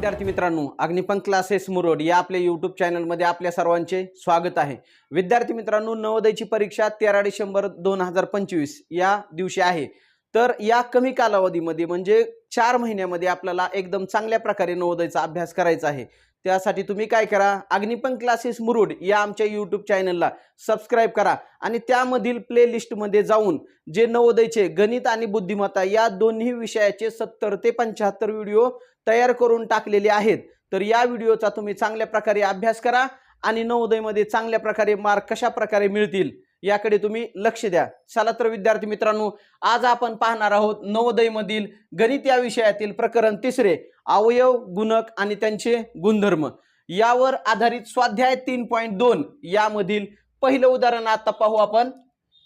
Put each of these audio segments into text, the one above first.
विद्यार्थी मित्रांनो अग्निपंख क्लासेस मुरोड या आपल्या यूट्यूब चॅनलमध्ये आपल्या सर्वांचे स्वागत आहे. विद्यार्थी मित्रांनो नवोदयची परीक्षा तेरा डिसेंबर दोन हजार पंचवीस या दिवशी आहे. तर या कमी कालावधीमध्ये म्हणजे चार महिन्यामध्ये आपल्याला एकदम चांगल्या प्रकारे नवोदयचा अभ्यास करायचा आहे. त्यासाठी तुम्ही काय करा अग्निपंख क्लासेस मुरुड या आमच्या यूट्यूब चॅनलला सबस्क्राईब करा आणि त्यामधील प्लेलिस्टमध्ये जाऊन जे नवोदयचे गणित आणि बुद्धिमत्ता या दोन्ही विषयाचे सत्तर ते पंच्याहत्तर व्हिडिओ तयार करून टाकलेले आहेत. तर या व्हिडिओचा तुम्ही चांगल्या प्रकारे अभ्यास करा आणि नवोदयमध्ये चांगल्या प्रकारे मार्क कशा प्रकारे मिळतील याकडे तुम्ही लक्ष द्या. चला तर विद्यार्थी मित्रांनो आज आपण पाहणार आहोत नवोदयमधील गणित या विषयातील प्रकरण तिसरे. अवयव गुणक आणि त्यांचे गुणधर्म. यावर आधारित स्वाध्याय तीन पॉईंट दोन यामधील पहिलं उदाहरण आता पाहू आपण.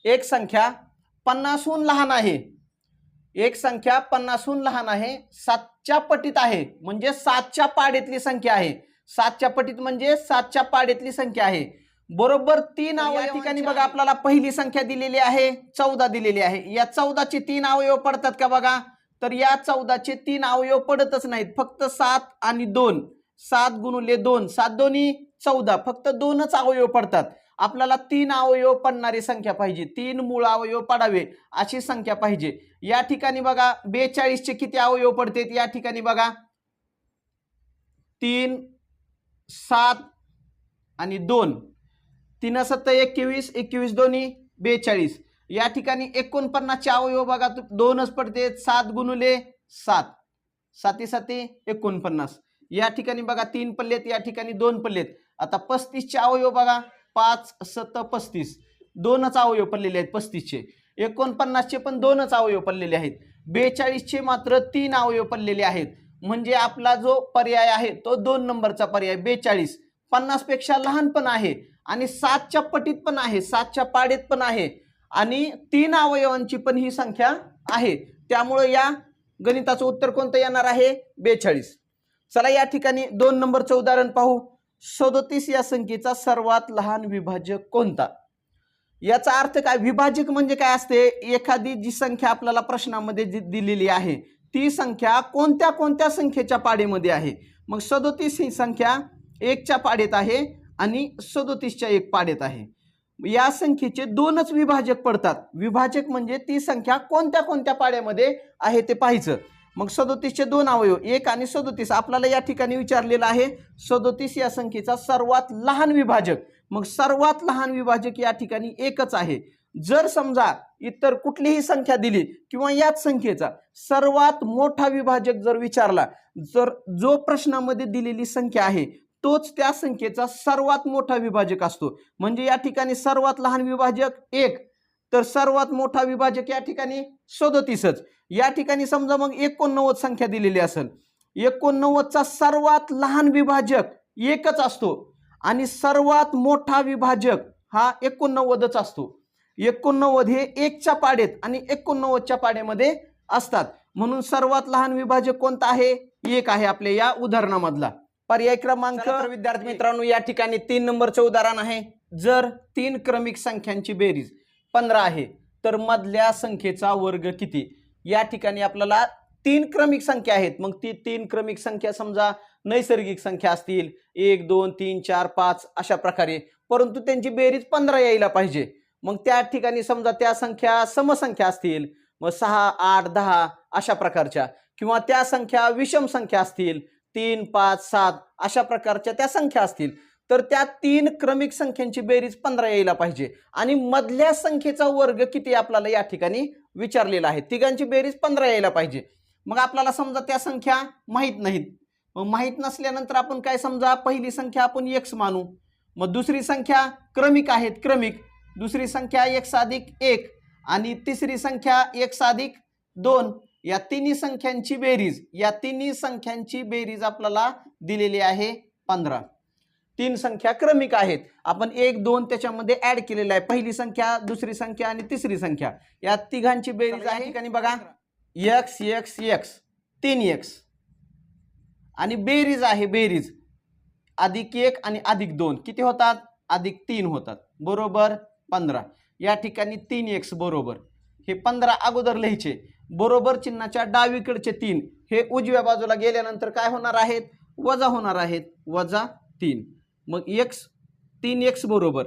एक संख्या पन्नासहून लहान आहे. एक संख्या पन्नासहून लहान आहे सातच्या पटीत आहे. म्हणजे सातच्या पाडेतली संख्या आहे. सातच्या पटीत म्हणजे सातच्या पाडेतली संख्या आहे. बरोबर तीन अवयव या ठिकाणी बघा आपल्याला पहिली संख्या दिलेली आहे चौदा दिलेली आहे. या चौदाचे तीन अवयव पडतात का बघा? तर या चौदाचे तीन अवयव पडतच नाहीत. फक्त सात आणि दोन. सात गुणुले दोन. सात दोन्ही चौदा. फक्त दोनच अवयव पडतात. आपल्याला तीन अवयव पडणारी संख्या पाहिजे. तीन मूळ अवयव पडावे अशी संख्या पाहिजे. या ठिकाणी बघा बेचाळीसचे किती अवयव पडतात? या ठिकाणी बघा. तीन सात आणि दोन. तीन सत्तर एकवीस एकवीस दोन्ही बेचाळीस. या ठिकाणी एकोणपन्नासचे अवयव बघा दोनच पडते सात गुणुले सात. साती साती एकोणपन्नास. या ठिकाणी बघा तीन पल्लेत या ठिकाणी दोन पल्लेत आता पस्तीसचे अवयव बघा पाच सत पस्तीस. दोनच अवयव पडलेले आहेत पस्तीसचे. एकोणपन्नासचे पण दोनच अवयव पडलेले आहेत. बेचाळीसचे मात्र तीन अवयव पडलेले आहेत. म्हणजे आपला जो पर्याय आहे तो दोन नंबरचा पर्याय बेचाळीस. पन्नासपेक्षा लहान पण आहे आणि सातच्या पटीत पण आहे सातच्या पाडेत पण आहे. आणि तीन अवयवांची पण ही संख्या आहे. त्यामुळं या गणिताचं उत्तर कोणतं येणार आहे? बेचाळीस. चला या ठिकाणी दोन नंबरचं उदाहरण पाहू. सदोतीस या संख्येचा सर्वात लहान विभाजक कोणता? याचा अर्थ काय? विभाजक म्हणजे काय असते? एखादी जी संख्या आपल्याला प्रश्नामध्ये जी दिलेली आहे ती संख्या कोणत्या कोणत्या संख्येच्या पाडेमध्ये आहे? मग सदोतीस ही संख्या एकच्या पाडेत आहे आणि सदोतीसच्या एक पाडेत आहे. या संख्येचे दोनच विभाजक पडतात. विभाजक म्हणजे ती संख्या कोणत्या कोणत्या पाड्यामध्ये आहे ते पाहायचं. मग सदोतीसचे दोन अवयव एक आणि सदोतीस आपल्याला या ठिकाणी विचारलेलं आहे. सदोतीस या संख्येचा सर्वात लहान विभाजक. मग सर्वात लहान विभाजक या ठिकाणी एकच आहे. जर समजा इतर कुठलीही संख्या दिली किंवा याच संख्येचा सर्वात मोठा विभाजक जर विचारला जर जो प्रश्नामध्ये दिलेली संख्या आहे तोच त्या संख्येचा सर्वात मोठा विभाजक असतो. म्हणजे या ठिकाणी सर्वात लहान विभाजक एक तर सर्वात मोठा विभाजक या ठिकाणी सदोतीसच. या ठिकाणी समजा मग एकोणनव्वद संख्या दिलेली असेल. एकोणनव्वदचा सर्वात लहान विभाजक एकच असतो. आणि सर्वात मोठा विभाजक हा एकोणनव्वदच असतो. एकोणनव्वद हे एकच्या पाडेत आणि एकोणनव्वदच्या पाड्यामध्ये असतात. म्हणून सर्वात लहान विभाजक कोणता आहे? एक आहे आपल्या या उदाहरणामधला. पर्याय क्रमांक विद्यार्थी मित्रांनो या ठिकाणी तीन नंबरचं उदाहरण आहे. जर तीन क्रमिक संख्यांची बेरीज पंधरा आहे तर मधल्या संख्येचा वर्ग किती? या ठिकाणी आपल्याला तीन क्रमिक संख्या आहेत. मग ती तीन क्रमिक संख्या समजा नैसर्गिक संख्या असतील एक दोन तीन चार पाच अशा प्रकारे. परंतु त्यांची बेरीज पंधरा यायला पाहिजे. मग त्या ठिकाणी समजा त्या संख्या समसंख्या असतील मग सहा आठ दहा अशा प्रकारच्या. किंवा त्या संख्या विषम संख्या असतील तीन पाच सात अशा प्रकारच्या त्या संख्या असतील. तर त्या तीन क्रमिक संख्यांची बेरीज पंधरा यायला पाहिजे. आणि मधल्या संख्येचा वर्ग किती आपल्याला या ठिकाणी विचारलेला आहे. तिघांची बेरीज पंधरा यायला पाहिजे. मग आपल्याला समजा त्या संख्या माहीत नाहीत. मग माहीत नसल्यानंतर आपण काय समजा? पहिली संख्या आपण एक्स मानू. मग दुसरी संख्या क्रमिक आहेत क्रमिक. दुसरी संख्या एक साधिक एक आणि तिसरी संख्या एक साधिक दोन. या तिन्ही संख्यांची बेरीज या तिन्ही संख्यांची बेरीज आपल्याला दिलेली आहे पंधरा. तीन संख्या क्रमिक आहेत. आपण एक दोन त्याच्यामध्ये ऍड केलेलं आहे. पहिली संख्या दुसरी संख्या आणि तिसरी संख्या. या तिघांची बेरीज आहे ठिकाणी बघा. एक्स एक्स एक्स तीन एक्स आणि बेरीज आहे बेरीज. अधिक एक आणि अधिक दोन. किती होतात? अधिक तीन होतात. बरोबर पंधरा. या ठिकाणी तीन एक्स बरोबर. हे पंधरा अगोदर लिहायचे. बरोबर चिन्हाच्या डावीकडचे तीन. हे उजव्या बाजूला गेल्यानंतर काय होणार आहेत? वजा होणार आहेत. वजा तीन. मग एक्स तीन एक्स बरोबर.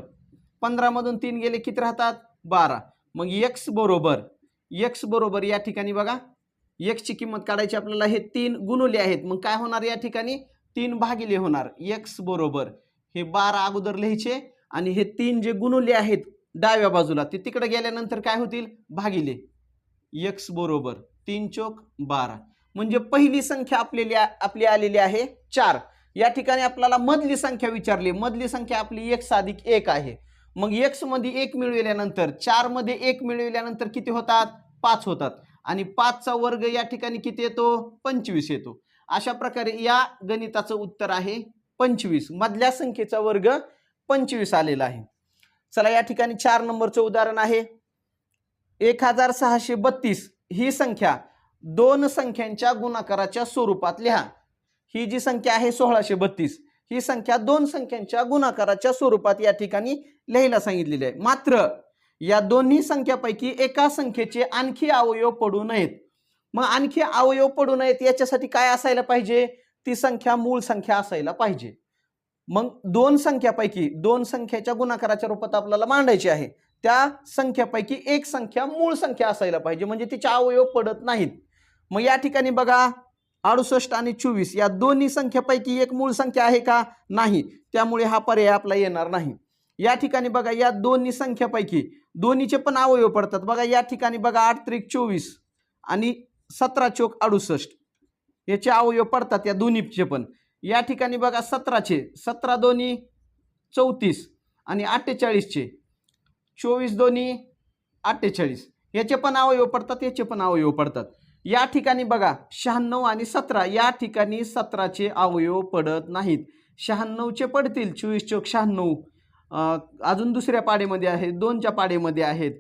पंधरामधून तीन गेले किती राहतात? बारा. मग एक्स बरोबर. एक्स बरोबर या ठिकाणी बघा. एक्सची किंमत काढायची आपल्याला हे तीन गुणवले आहेत. मग काय होणार या ठिकाणी? तीन भागिले होणार. एक्स बरोबर. हे बारा अगोदर लिहायचे आणि हे तीन जे गुणवले आहेत डाव्या बाजूला ते तिकडे गेल्यानंतर काय होतील? भागिले. एक्स बरोबर तीन चोक बारा. म्हणजे पहिली संख्या आपलेली आपली आलेली आहे चार. या ठिकाणी आपल्याला मधली संख्या विचारली. मधली संख्या आपली एक्स अधिक एक आहे. मग एक्समध्ये एक मिळविल्यानंतर चारमध्ये एक मिळविल्यानंतर किती होतात? पाच होतात. आणि पाचचा वर्ग या ठिकाणी किती येतो? पंचवीस येतो. अशा प्रकारे या गणिताचं उत्तर आहे पंचवीस. मधल्या संख्येचा वर्ग पंचवीस आलेला आहे. चला या ठिकाणी चार नंबरचं उदाहरण आहे. एक हजार सहाशे बत्तीस ही संख्या दोन संख्यांच्या गुणाकाराच्या स्वरूपात लिहा. ही जी संख्या आहे सोळाशे बत्तीस ही संख्या दोन संख्यांच्या गुणाकाराच्या स्वरूपात या ठिकाणी लिहायला सांगितलेली आहे. मात्र या दोन्ही संख्यापैकी एका संख्येचे आणखी अवयव पडू नयेत. मग आणखी अवयव पडू नयेत याच्यासाठी काय असायला पाहिजे? ती संख्या मूळ संख्या असायला पाहिजे. मग दोन संख्यापैकी दोन संख्येच्या गुणाकाराच्या रूपात आपल्याला मांडायची आहे. त्या संख्यापैकी एक संख्या मूळ संख्या असायला पाहिजे म्हणजे तिचे अवयव पडत नाहीत. मग या ठिकाणी बघा अडुसष्ट आणि चोवीस या दोन्ही संख्यापैकी एक मूळ संख्या आहे का? नाही. त्यामुळे हा पर्याय आपला येणार नाही. या ठिकाणी बघा या दोन्ही संख्यापैकी दोन्हीचे पण अवयव पडतात. बघा या ठिकाणी बघा आठ त्रिक चोवीस आणि सतरा चोक अडुसष्ट. याचे अवयव पडतात या दोन्हीचे पण. या ठिकाणी बघा सतराचे सतरा दोन्ही चौतीस आणि अठ्ठेचाळीसचे. चोवीस दोन्ही अठ्ठेचाळीस. याचे पण अवयव पडतात याचे पण अवयव पडतात. या ठिकाणी बघा शहाण्णव आणि सतरा. या ठिकाणी सतराचे अवयव पडत नाहीत. शहाण्णवचे पडतील. चोवीस चोक शहाण्णव. अजून दुसऱ्या पाडेमध्ये आहेत दोनच्या पाडेमध्ये आहेत.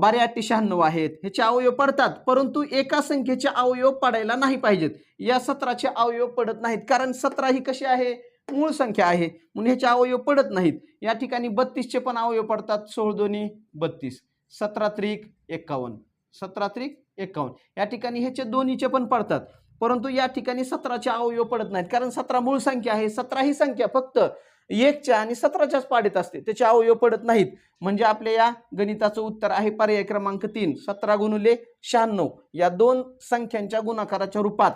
बारे अठ्ठे शहाण्णव आहेत. ह्याचे अवयव पडतात परंतु एका संख्येचे अवयव पडायला नाही पाहिजेत. या सतराचे अवयव पडत नाहीत. कारण सतरा ही कशी आहे? मूळ संख्या आहे. म्हणून ह्याचे अवयव पडत नाहीत. या ठिकाणी बत्तीसचे पण अवयव पडतात. सोळ दोन्ही बत्तीस. सतरा त्रिक एक्कावन्न सतरा त्रिक एक्कावन्न या ठिकाणी ह्याचे दोन्हीचे पण पडतात. परंतु या ठिकाणी सतराचे अवयव पडत नाहीत. कारण सतरा मूळ संख्या आहे. सतरा ही संख्या फक्त एकच्या आणि सतराच्याच पाडीत असते. त्याचे अवयव पडत नाहीत. म्हणजे आपल्या या गणिताचं उत्तर आहे पर्याय क्रमांक तीन. सतरा गुणुले शहाण्णव. या दोन संख्यांच्या गुणाकाराच्या रूपात.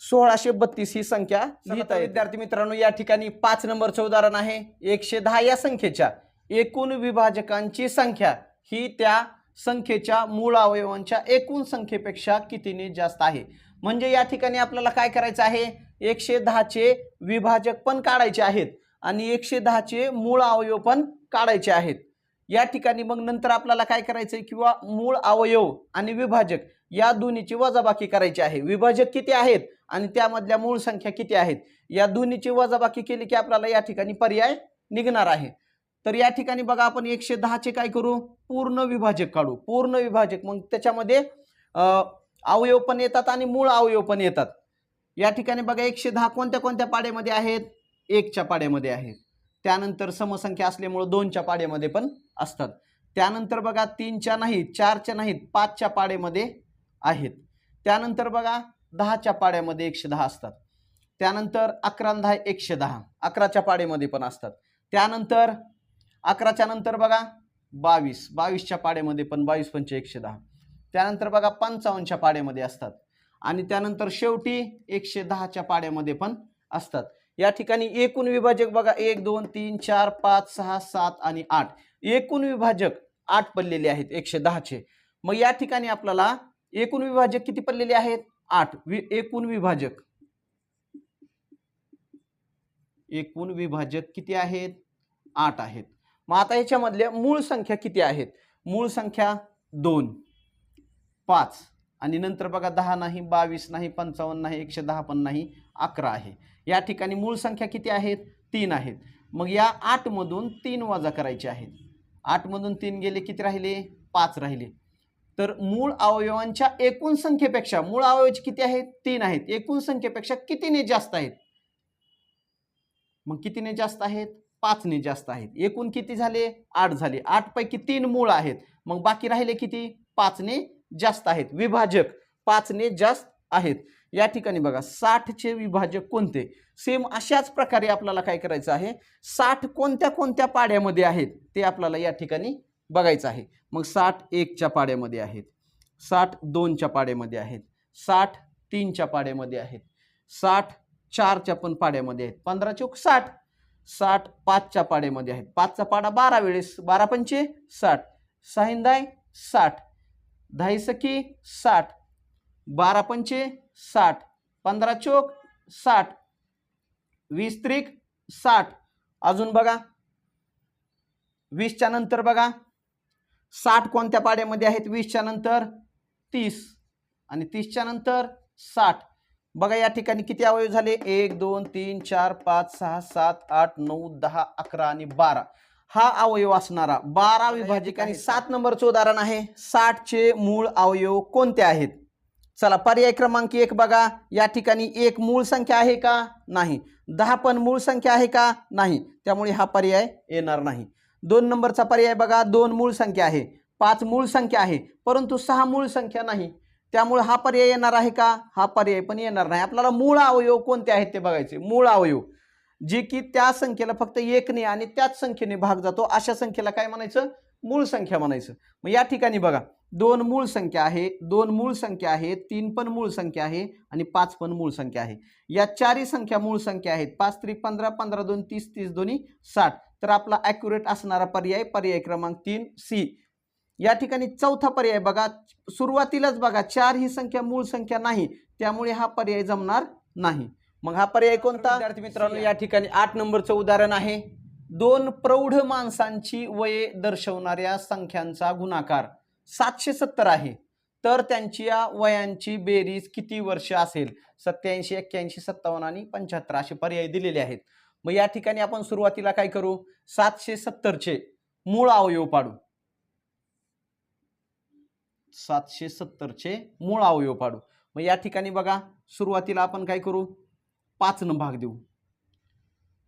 सोळाशे बत्तीस ही संख्या लिहिता येते. विद्यार्थी मित्रांनो या ठिकाणी पाच नंबरचं उदाहरण आहे. एकशे दहा या संख्येच्या. एकूण विभाजकांची संख्या ही त्या संख्येच्या मूळ अवयवांच्या एकूण संख्येपेक्षा कितीने जास्त आहे? म्हणजे या ठिकाणी आपल्याला काय करायचं आहे? एकशे दहाचे विभाजक पण काढायचे आहेत आणि एकशे दहाचे मूळ अवयव पण काढायचे आहेत. या ठिकाणी मग नंतर आपल्याला काय करायचं आहे किंवा मूळ अवयव आणि विभाजक या दोन्हीची वजाबाकी करायची आहे. विभाजक किती आहेत आणि त्यामधल्या मूळ संख्या किती आहेत? या दोन्हीची वजाबाकी केली की आपल्याला या ठिकाणी पर्याय निघणार आहे. तर या ठिकाणी बघा आपण एकशे दहाचे काय करू? पूर्ण विभाजक काढू. पूर्ण विभाजक मग त्याच्यामध्ये अवयव पण येतात आणि मूळ अवयव पण येतात. या ठिकाणी बघा एकशे दहा कोणत्या कोणत्या पाड्यामध्ये आहेत? एकच्या पाड्यामध्ये आहेत. त्यानंतर समसंख्या असल्यामुळं दोनच्या पाड्यामध्ये पण असतात. त्यानंतर बघा तीनच्या नाहीत चारच्या नाहीत पाचच्या पाड्यामध्ये आहेत. त्यानंतर बघा दहाच्या पाड्यामध्ये एकशे दहा असतात. त्यानंतर अकरा दहा एकशे दहा अकराच्या पाड्यामध्ये पण असतात. त्यानंतर अकराच्या नंतर बघा बावीस बावीसच्या पाड्यामध्ये पण बावीस पंच एकशे दहा. त्यानंतर बघा पंचावन्नच्या पाड्यामध्ये असतात. आणि त्यानंतर शेवटी एकशे दहाच्या पाड्यामध्ये पण असतात. या ठिकाणी एकूण विभाजक बघा एक दोन तीन चार पाच सहा सात आणि आठ. एकूण विभाजक आठ पडलेले आहेत एकशे दहाचे. मग या ठिकाणी आपल्याला एकूण विभाजक किती पडलेले आहेत? आठ. वि एकूण विभाजक. एकूण विभाजक किती आहेत? आठ आहेत. मग आता ह्याच्यामधल्या मूळ संख्या किती आहेत? मूळ संख्या दोन. पाच. आणि नंतर बघा दहा नाही बावीस नाही पंचावन्न नाही एकशे दहा पण नाही अकरा आहे. या ठिकाणी मूळ संख्या किती आहेत? तीन आहेत. मग या आठमधून तीन वजा करायचे आहेत. आठमधून तीन गेले किती राहिले? पाच राहिले. तर मूळ अवयवांच्या एकूण संख्येपेक्षा मूळ अवयव किती आहेत? तीन आहेत. एकूण संख्येपेक्षा कितीने जास्त आहेत? मग कितीने जास्त आहेत? पाचने जास्त आहेत. एकूण किती झाले? आठ झाले. आठ पैकी तीन मूळ आहेत. मग बाकी राहिले किती? पाचने जास्त आहेत. विभाजक पाचने जास्त आहेत. या ठिकाणी बघा साठचे विभाजक कोणते? सेम अशाच प्रकारे आपल्याला काय करायचं आहे? साठ कोणत्या कोणत्या पाड्यामध्ये आहेत? ते आपल्याला या ठिकाणी बघायचं आहे. मग साठ एकच्या पाड्यामध्ये आहेत. साठ दोनच्या पाड्यामध्ये आहेत. साठ तीनच्या पाड्यामध्ये आहेत. साठ चारच्या पण पाड्यामध्ये आहेत. पंधरा चौक साठ. साठ पाचच्या पाड्यामध्ये आहेत. पाचचा पाडा बारा वेळेस बारा पंचे साठ. साहिंदाय साठ. दहाई सखी साठ. बारा पंचे साठ. पंधरा चोक साठ. वीस त्रिक साठ. अजून बघा. वीसच्या नंतर बघा. साठ कोणत्या पाड्यामध्ये आहेत? वीसच्या नंतर तीस. आणि तीसच्या नंतर साठ. बघा या ठिकाणी किती अवयव झाले? एक दोन तीन चार पाच सहा सात आठ नऊ दहा अकरा आणि बारा. हा अवयव असणारा बारा विभाजक आणि सात नंबरचं उदाहरण आहे. साठचे मूळ अवयव कोणते आहेत? चला पर्याय क्रमांक एक बघा. या ठिकाणी एक मूळ संख्या आहे का? नाही. दहा पण मूळ संख्या आहे का? नाही. त्यामुळे हा पर्याय येणार नाही. दोन नंबरचा पर्याय बघा दोन मूळ संख्या आहे. पाच मूळ संख्या आहे परंतु सहा मूळ संख्या नाही. त्यामुळे हा पर्याय येणार आहे का? हा पर्याय पण येणार नाही. आपल्याला मूळ अवयव कोणते आहेत ते बघायचे? मूळ अवयव. जे की त्या संख्येला फक्त एकने आणि त्याच संख्येने भाग जातो अशा संख्येला काय म्हणायचं? मूळ संख्या म्हणायचं. मग या ठिकाणी बघा दोन मूळ संख्या आहे दोन मूळ संख्या आहे तीन पण मूळ संख्या आहे आणि पाच पण मूळ संख्या आहे. या चारही संख्या मूळ संख्या आहेत. पाच त्रिक पंधरा पंधरा दोन तीस तीस दोन्ही साठ. तर आपला ॲक्युरेट असणारा पर्याय पर्याय क्रमांक तीन सी या ठिकाणी चौथा पर्याय बघा सुरुवातीलाच बघा चार ही संख्या मूळ संख्या नाही त्यामुळे हा पर्याय जमणार नाही. मग हा पर्याय कोणता? विद्यार्थी मित्रांनो या ठिकाणी आठ नंबरचं उदाहरण आहे. दोन प्रौढ माणसांची वये दर्शवणाऱ्या संख्यांचा गुणाकार सातशे सत्तर आहे. तर त्यांची या वयांची बेरीज किती वर्ष असेल? सत्याऐंशी एक्क्याऐंशी सत्तावन्न आणि पंच्याहत्तर असे पर्याय दिलेले आहेत. मग या ठिकाणी आपण सुरुवातीला काय करू? सातशे सत्तरचे मूळ अवयव पाडू. सातशे सत्तरचे मूळ अवयव पाडू. मग या ठिकाणी बघा सुरुवातीला आपण काय करू? पाचनं भाग देऊ.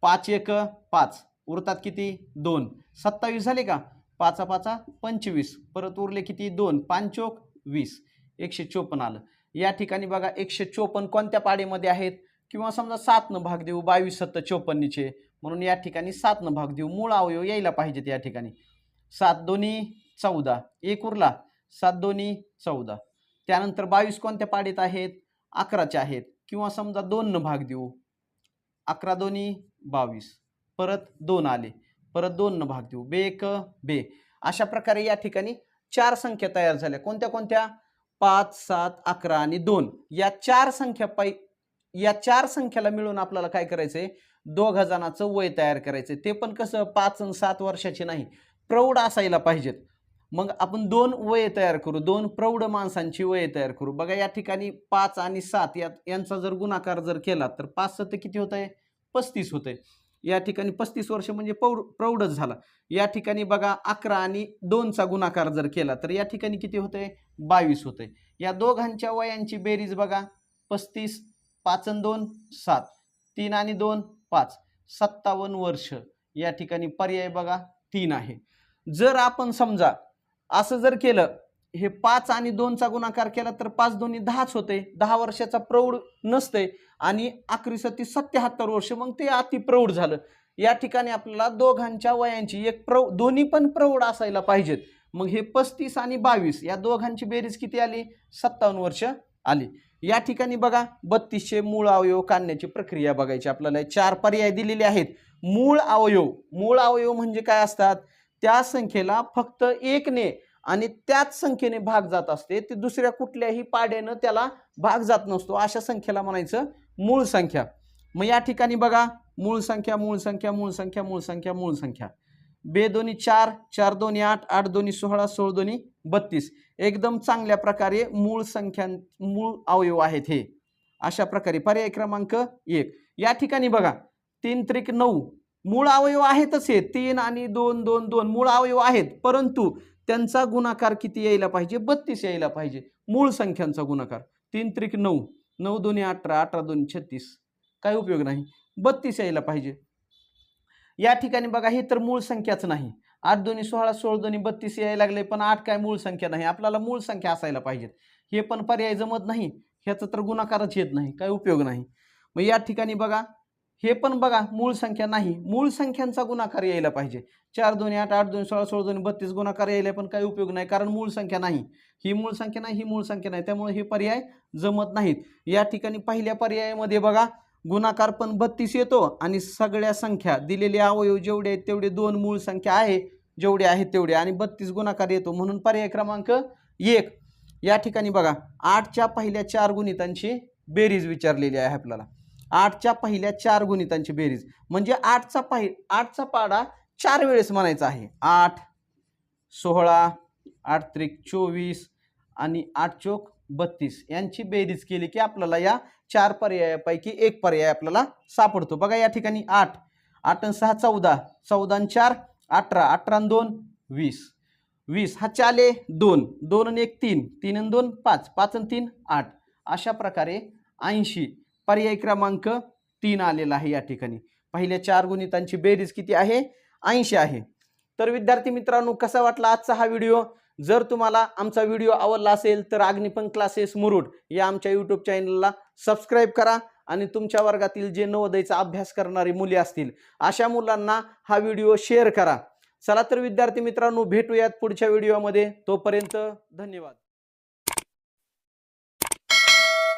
पाच एक पाच. उरतात किती? दोन. सत्तावीस झाले का? पाचा पाचा पंचवीस. परत उरले किती? दोन. पाचोक वीस. एकशे चोपन्न आलं. या ठिकाणी बघा एकशे चोपन्न कोणत्या पाडीमध्ये आहेत? किंवा समजा सातनं भाग देऊ बावीस सत्तर चोपन्नचे म्हणून या ठिकाणी सातनं भाग देऊ मूळ अवयव यायला पाहिजेत या ठिकाणी. सात दोन्ही चौदा एक उरला सात दोन्ही चौदा. त्यानंतर बावीस कोणत्या पाडीत आहेत? अकराचे आहेत. किंवा समजा दोननं भाग देऊ अकरा दोन्ही बावीस. परत दोन आले परत दोननं भाग देऊ बे एक बे. अशा प्रकारे या ठिकाणी चार संख्या तयार झाल्या. कोणत्या कोणत्या? पाच सात अकरा आणि दोन. या चार संख्या पै या चार संख्याला मिळून आपल्याला काय करायचंय? दोघ जणांचं वय तयार करायचंय. ते पण कसं पाच आणि सात वर्षाचे नाही. प्रौढ असायला पाहिजेत. मग आपण दोन वय तयार करू. दोन प्रौढ माणसांची वय तयार करू. बघा या ठिकाणी पाच आणि सात यात यांचा जर गुणाकार जर केला तर पाच सत्य किती होत आहे पस्तीस होत आहे या ठिकाणी पस्तीस वर्ष म्हणजे पौढ प्रौढच झाला. या ठिकाणी बघा अकरा आणि दोनचा गुणाकार जर केला तर या ठिकाणी किती होतंय? बावीस होतंय. या दोघांच्या वयांची बेरीज बघा. पस्तीस पाच आणि दोन सात. तीन आणि दोन पाच. सत्तावन्न वर्ष. या ठिकाणी पर्याय बघा तीन आहे. जर आपण समजा असं जर केलं हे पाच आणि दोनचा गुणाकार केला तर पाच दोन्ही दहाच होते. दहा वर्षाचा प्रौढ नसते आणि अकरा सत्ती सत्याहत्तर वर्ष मग ते अति प्रौढ झालं. या ठिकाणी आपल्याला दोघांच्या वयांची एक प्रौ दोन्ही पण प्रौढ असायला पाहिजेत. मग हे पस्तीस आणि बावीस या दोघांची बेरीज किती आली? सत्तावन्न वर्ष. आली. या ठिकाणी बघा बत्तीसशे मूळ अवयव काढण्याची प्रक्रिया बघायची. आपल्याला चार पर्याय दिलेले आहेत. मूळ अवयव. मूळ अवयव म्हणजे काय असतात? त्या संख्येला फक्त एकने आणि त्याच संख्येने भाग जात असते. ते दुसऱ्या कुठल्याही पाड्यानं त्याला भाग जात नसतो. अशा संख्येला म्हणायचं मूळ संख्या. मग या ठिकाणी बघा मूळ संख्या मूळ संख्या मूळ संख्या मूळ संख्या मूळ संख्या. बे दोन्ही चार चार दोन्ही आठ आठ दोन्ही सोळा सोळ दोन्ही बत्तीस. एकदम चांगल्या प्रकारे मूळ संख्या मूळ अवयव आहेत हे. अशा प्रकारे पर्याय क्रमांक एक. या ठिकाणी बघा तीन त्रिक नऊ. मूळ अवयव आहेतच हे. तीन आणि दोन दोन दोन मूळ अवयव आहेत. परंतु त्यांचा गुणाकार किती यायला पाहिजे? बत्तीस यायला पाहिजे. मूळ संख्यांचा गुणाकार. तीन त्रिक नऊ. नऊ दोन्ही अठरा अठरा दोन्ही छत्तीस. काय उपयोग नाही. बत्तीस यायला पाहिजे. या ठिकाणी बघा हे तर मूळ संख्याच नाही. आठ दोन्ही सोळा सोळ दोन्ही बत्तीस यायला लागले पण आठ काय मूळ संख्या नाही. आपल्याला मूळ संख्या असायला पाहिजेत. हे पण पर्याय जमत नाही. ह्याचा तर गुणाकारच येत नाही. काय उपयोग नाही. मग या ठिकाणी बघा हे पण बघा मूळ संख्या नाही. मूळ संख्यांचा गुणाकार यायला पाहिजे. चार दोन्ही आठ आठ दोन सोळा सोळा दोन्ही बत्तीस गुणाकार यायला पण काही उपयोग नाही कारण मूळ संख्या नाही. ही मूळ संख्या नाही ही मूळ संख्या नाही. त्यामुळे हे पर्याय जमत नाहीत. या ठिकाणी पहिल्या पर्यायामध्ये बघा गुणाकार पण बत्तीस येतो आणि सगळ्या संख्या दिलेले अवयव जेवढे आहेत तेवढे दोन मूळ संख्या आहे जेवढे आहेत तेवढे. आणि बत्तीस गुणाकार येतो. म्हणून पर्याय क्रमांक एक. या ठिकाणी बघा आठच्या पहिल्या चार गुणितांची बेरीज विचारलेली आहे आपल्याला. आठच्या पहिल्या चार गुणितांची बेरीज. म्हणजे आठचा पाहि आठचा पाडा चार वेळेस म्हणायचा आहे. आठ सोळा आठ त्रिक चोवीस आणि आठ चोक बत्तीस. यांची बेरीज केली की आपल्याला या चार पर्यायापैकी एक पर्याय आपल्याला सापडतो. बघा या ठिकाणी आठ. आठ आणि सहा चौदा. चौदा आणि चार अठरा. अठरा आणि दोन वीस. वीस. हा चाले दोन. दोन आणि एक तीन. तीन आणि दोन पाच. पाच आणि तीन आठ. अशा प्रकारे ऐंशी पर्याय क्रमांक तीन आलेला आहे या ठिकाणी. पहिल्या चार गुणितांची बेरीज किती आहे? ऐंशी आहे. तर विद्यार्थी मित्रांनो कसा वाटला आजचा हा व्हिडिओ? जर तुम्हाला आमचा व्हिडिओ आवडला असेल तर अग्निपंख क्लासेस मुरुड या आमच्या यूट्यूब चॅनलला सबस्क्राईब करा आणि तुमच्या वर्गातील जे नवोदयचा अभ्यास करणारी मुले असतील अशा मुलांना हा व्हिडिओ शेअर करा. चला तर विद्यार्थी मित्रांनो भेटूयात पुढच्या व्हिडिओमध्ये. तोपर्यंत धन्यवाद.